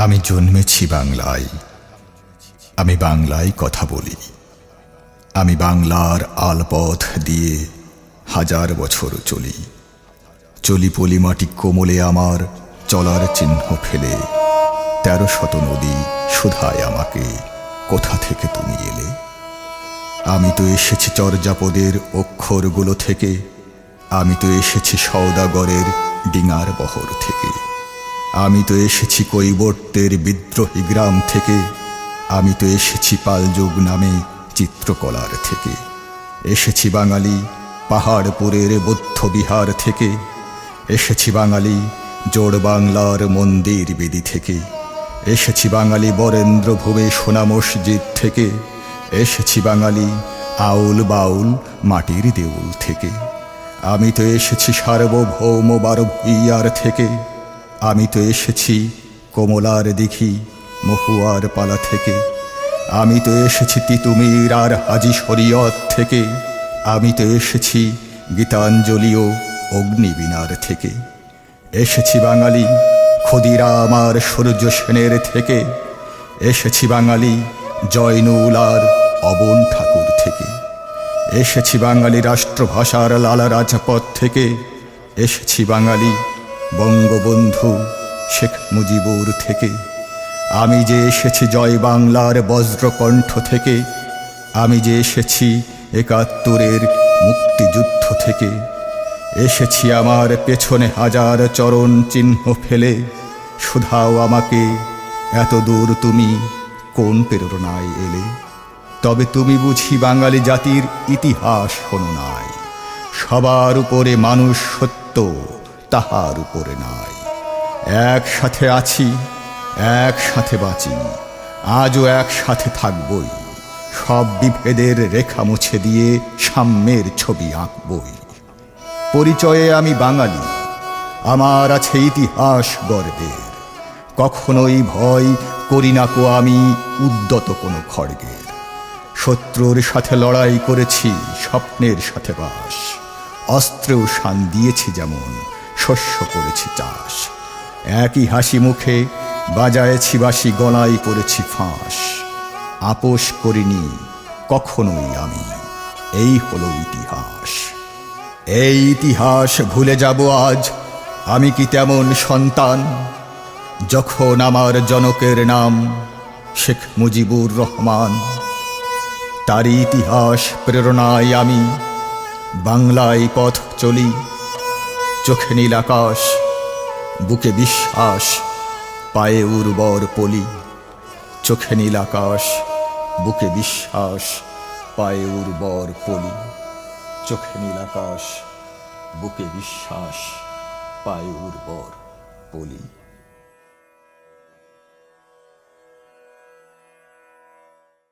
আমি জন্মেছি বাংলায়। আমি বাংলায় কথা বলি। আমি বাংলার আলপথ দিয়ে হাজার বছর চলি। চলি পলি মাটি কোমলে আমার, চলার চিহ্ন ফেলে। তেরো শত নদী শুধায় আমাকে, কোথা থেকে তুমি এলে? আমি তো এসেছি চর্যাপদের অক্ষরগুলো থেকে। আমি তো এসেছি সৌদাগরের ডিঙার বহর থেকে। আমি তো এসেছি কৈবর্তের বিদ্রোহী গ্রাম থেকে। আমি তো এসেছি পালযুগ নামে চিত্রকলার থেকে। এসেছি বাঙালি পাহাড়পুরের বৌদ্ধ বিহার থেকে। এসেছি বাঙালি জোড় বাংলার মন্দির বেদি থেকে। এসেছি বাঙালি বরেন্দ্র ভুবে সোনা মসজিদ থেকে। এসেছি বাঙালি আউল বাউল মাটির দেউল থেকে। আমি তো এসেছি সার্বভৌম বারো ভুইয়ার থেকে। আমি তো এসেছি কমলার দিঘি মহুয়ার পালা থেকে। আমি তো এসেছি তিতুমির আর হাজি শরীয়ত থেকে। আমি তো এসেছি গীতাঞ্জলি ও অগ্নিবীণার থেকে। এসেছি বাঙালি ক্ষুদিরাম আর সূর্য সেনের থেকে। এসেছি বাঙালি জয়নুল আর অবন ঠাকুর থেকে। এসেছি বাঙালি রাষ্ট্রভাষার লালা রাজপথ থেকে। এসেছি বাঙালি বঙ্গবন্ধু শেখ মুজিবুর থেকে। আমি যে এসেছি জয় বাংলার বজ্রকণ্ঠ থেকে, আমি যে এসেছি একাত্তরের মুক্তিযুদ্ধ থেকে। এসেছি আমার পেছনে হাজার চরণ চিহ্ন ফেলে। শুধাও আমাকে, এত দূর তুমি কোন প্রেরণায় এলে? তবে তুমি বুঝি বাঙালি জাতির ইতিহাস শোনো নাই। সবার উপরে মানুষ সত্য তাহার উপরে নাই। একসাথে আছি, একসাথে বাঁচি, আজও একসাথে থাকবই। সব বিভেদের রেখা মুছে দিয়ে সাম্যের ছবি আঁকবই। পরিচয়ে আমি বাঙালি, আমার আছে ইতিহাস গর্বের। কখনোই ভয় করি না কো আমি উদ্যত কোনো খড়গের। শত্রুর সাথে লড়াই করেছি, স্বপ্নের সাথে বাস। অস্ত্রেও শান দিয়েছি যেমন শস্য করেছি চাষ। একই হাসি মুখে বাজায়েছি বাসি গলায় পড়েছি ফাঁস। আপোষ করিনি কখনোই আমি। এই হলো ইতিহাস। এই ইতিহাস ভুলে যাব আজ। আমি কি তেমন সন্তান? যখন আমার জনকের নাম শেখ মুজিবুর রহমান তার ইতিহাস প্রেরণায় আমি বাংলায় পথ চলি। চোখে নীল আকাশ, বুকে বিশ্বাস, পায়ে উর্বর পলি। চোখে নীল আকাশ, বুকে বিশ্বাস, পায়ে উর্বর পলি। চোখে নীল আকাশ, বুকে বিশ্বাস, পায়ে উর্বর পলি।